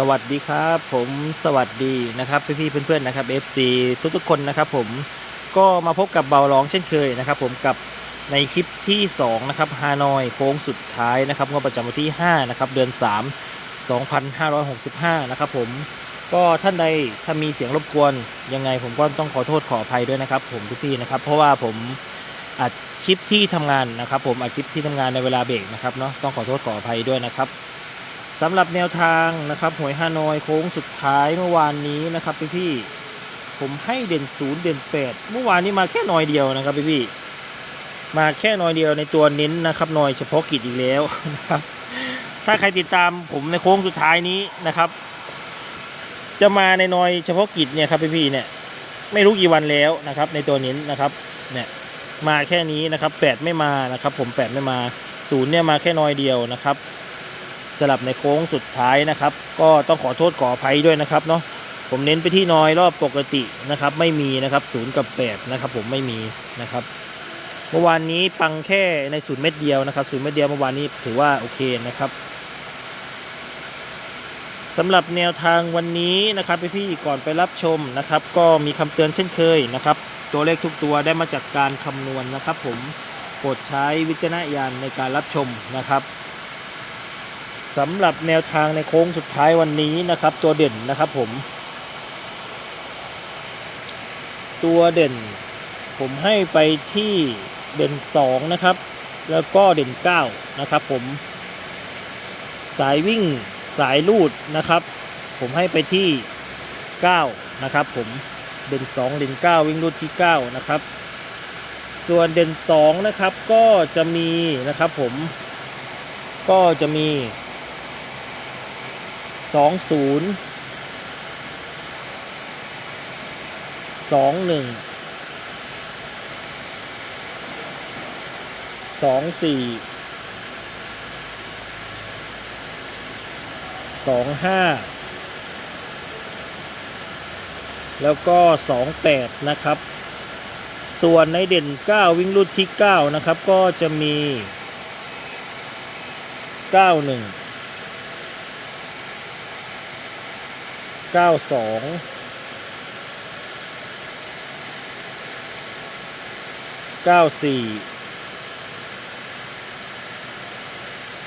สวัสดีครับผมสวัสดีนะครับพี่ๆเพื่อนๆนะครับ FC ทุกๆคนนะครับผมก็มาพบกับเบาร้องเช่นเคยนะครับ ผมกับในคลิปที่2นะครับฮานอยโค้งสุดท้ายนะครับงวดประจำวันที่5นะครับเดือน 3 2565นะครับผมก็ท่านใดถ้ามีเสียงรบกวนยังไงผมก็ต้องขอโทษขออภัยด้วยนะครับ ผมพี่ๆนะครับ เพราะว่าผมอัดคลิปที่ทำงานนะครับ ผมอัดคลิปที่ทำงานในเวลาเบรกนะครับเนาะต้องขอโทษขออภัยด้วยนะครับ สำหรับแนวทางนะครับหวยฮานอยโค้งสุดท้ายเมื่อวานนี้นะครับพี่พี่ผมให้เด่นศูนย์เด่นแปดเมื่อวานนี้มาแค่หน่อยเดียวนะครับพี่พี่มาแค่หน่อยเดียวในตัวเน้นนะครับหน่อยเฉพาะกิจอีกแล้วนะครับ ถ้าใครติดตามผมในโค้งสุดท้ายนี้นะครับ จะมาในหน่อยเฉพาะกิจเนี่ยครับพี่พี่เนี่ยไม่รู้กี่วันแล้วนะครับ ในตัวเน้นนะครับเนี่ยมาแค่นี้นะครับแปดไม่มานะครับ ผมแปดไม่มาศูนย์เนี่ยมาแค่หน้อยเดียวนะครับ สลับในโค้งสุดท้ายนะครับ ก็ต้องขอโทษขออภัยด้วยนะครับเนาะผมเน้นไปที่น้อยรอบปกตินะครับ ไม่มีนะครับศูนย์กับแปดนะครับ ผมไม่มีนะครับ เมื่อวานนี้ปังแค่ในศูนย์เม็ดเดียวนะครับศูนย์เม็ดเดียวเมื่อวานนี้ถือว่าโอเคนะครับสำหรับแนวทางวันนี้นะครับพี่ๆก่อนไปรับชมนะครับ ก็มีคำเตือนเช่นเคยนะครับ ตัวเลขทุกตัวได้มาจากการคำนวณนะครับ ผมโปรดใช้วิจารณญาณในการรับชมนะครับ สำหรับแนวทางในโค้งสุดท้ายวันนี้นะครับ ตัวเด่นนะครับผม ตัวเด่น ผมให้ไปที่เด่น 2 นะครับ แล้วก็เด่น 9 นะครับผม สายวิ่งสายลูดนะครับ ผมให้ไปที่ 9 นะครับผมเด่น 2 เด่น 9 วิ่งลูดที่ 9 นะครับ ส่วนเด่น 2 นะครับก็จะมีนะครับผมก็จะมี สองศูนย์สองหนึ่งสองสี่สองห้าแล้วก็สองแปดนะครับ ส่วนในเด่น 9 วิ่งรุ่นที่ 9 นะครับ ก็จะมี 91 เก้าสองเก้าสี่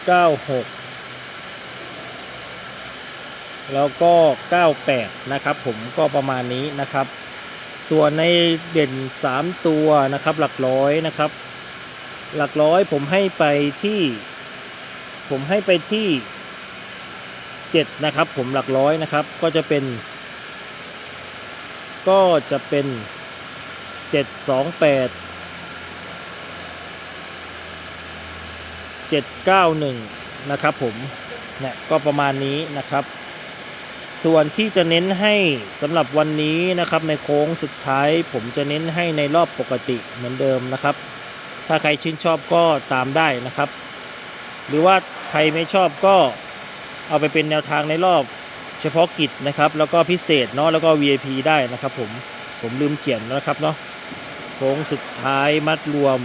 เก้าหกแล้วก็เก้าแปดนะครับ ผมก็ประมาณนี้นะครับ ส่วนในเด่นสามตัวนะครับ หลักร้อยนะครับ หลักร้อยผมให้ไปที่ ผมให้ไปที่ 7 นะครับ ผมหลักร้อยนะครับ ก็จะเป็น ก็จะเป็น 728 791 นะครับผมเนี่ยก็ประมาณนี้นะครับ ส่วนที่จะเน้นให้สำหรับวันนี้นะครับ ในโค้งสุดท้าย ผมจะเน้นให้ในรอบปกติเหมือนเดิมนะครับ ถ้าใครชื่นชอบก็ตามได้นะครับ หรือว่าใครไม่ชอบก็ เอาไปเป็นแนวทางในรอบเฉพาะกิจนะครับ แล้วก็พิเศษเนาะแล้วก็ VIP ได้นะครับผมผมลืมเขียนนะครับเนาะโค้งสุดท้ายมัดรวม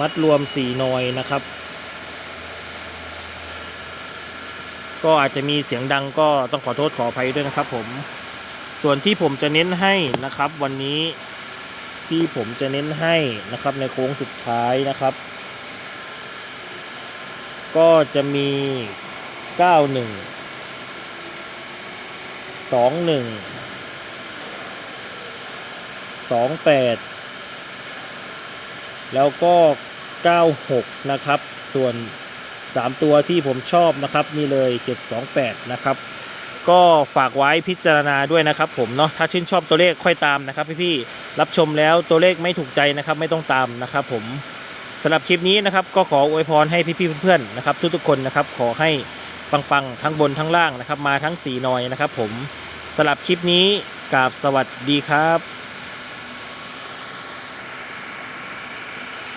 มัดรวมสี่หนอยนะครับ ก็อาจจะมีเสียงดังก็ต้องขอโทษขออภัยด้วยนะครับผมส่วนที่ผมจะเน้นให้นะครับวันนี้ที่ผมจะเน้นให้นะครับในโค้งสุดท้ายนะครับ ก็จะมี 91 21 28 แล้วก็ 96 นะครับ ส่วน 3 ตัวที่ผมชอบนะครับ นี่เลย 728 นะครับ ก็ฝากไว้พิจารณาด้วยนะครับผมเนาะถ้าชื่นชอบตัวเลขค่อยตามนะครับพี่ๆรับชมแล้วตัวเลขไม่ถูกใจนะครับไม่ต้องตามนะครับผม สำหรับคลิปนี้นะครับก็ขออวยพรให้พี่ๆเพื่อนๆนะครับ ทุกๆคนนะครับขอให้ปังๆทั้งบนทั้งล่างนะครับ มาทั้งสีนอยนะครับ ผมสำหรับคลิปนี้กราบสวัสดีครับ